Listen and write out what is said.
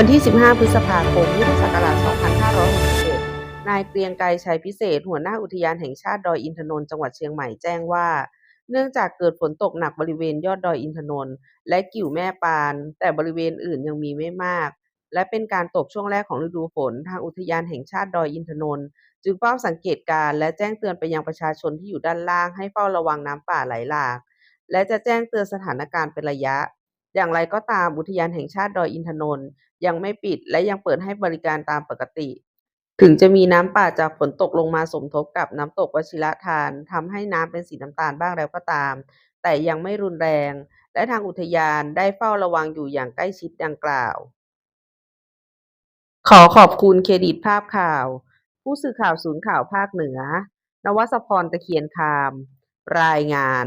วันที่ 15 พฤษภาคม พุทธศักราช 2561นายเกรียงไกรชัยพิเศษ หัวหน้าอุทยานแห่งชาติดอยอินทนนท์จังหวัดเชียงใหม่แจ้งว่า เนื่องจากเกิดฝนตกหนักบริเวณยอดดอยอินทนนท์และกิ่วแม่ปาน แต่บริเวณอื่นยังมีไม่มาก และเป็นการตกช่วงแรกของฤดูฝน ทางอุทยานแห่งชาติดอยอินทนนท์จึงเฝ้าสังเกตการณ์และแจ้งเตือนไปยังประชาชนที่อยู่ด้านล่างให้เฝ้าระวังน้ำป่าไหลหลาก และจะแจ้งเตือนสถานการณ์เป็นระยะ อย่างไรก็ตามอุทยานแห่งชาติดอยอินทนนท์ยังไม่ปิดและยังเปิดให้บริการตามปกติ ถึงจะมีน้ำป่าจากฝนตกลงมาสมทบกับน้ำตกวชิระทานทำให้น้ำเป็นสีน้ำตาลบ้างแล้วก็ตาม แต่ยังไม่รุนแรง และทางอุทยานได้เฝ้าระวังอยู่อย่างใกล้ชิดดังกล่าว ขอขอบคุณเครดิตภาพข่าว ผู้สื่อข่าวศูนย์ข่าวภาคเหนือ นวศพรตะเคียนคาม รายงาน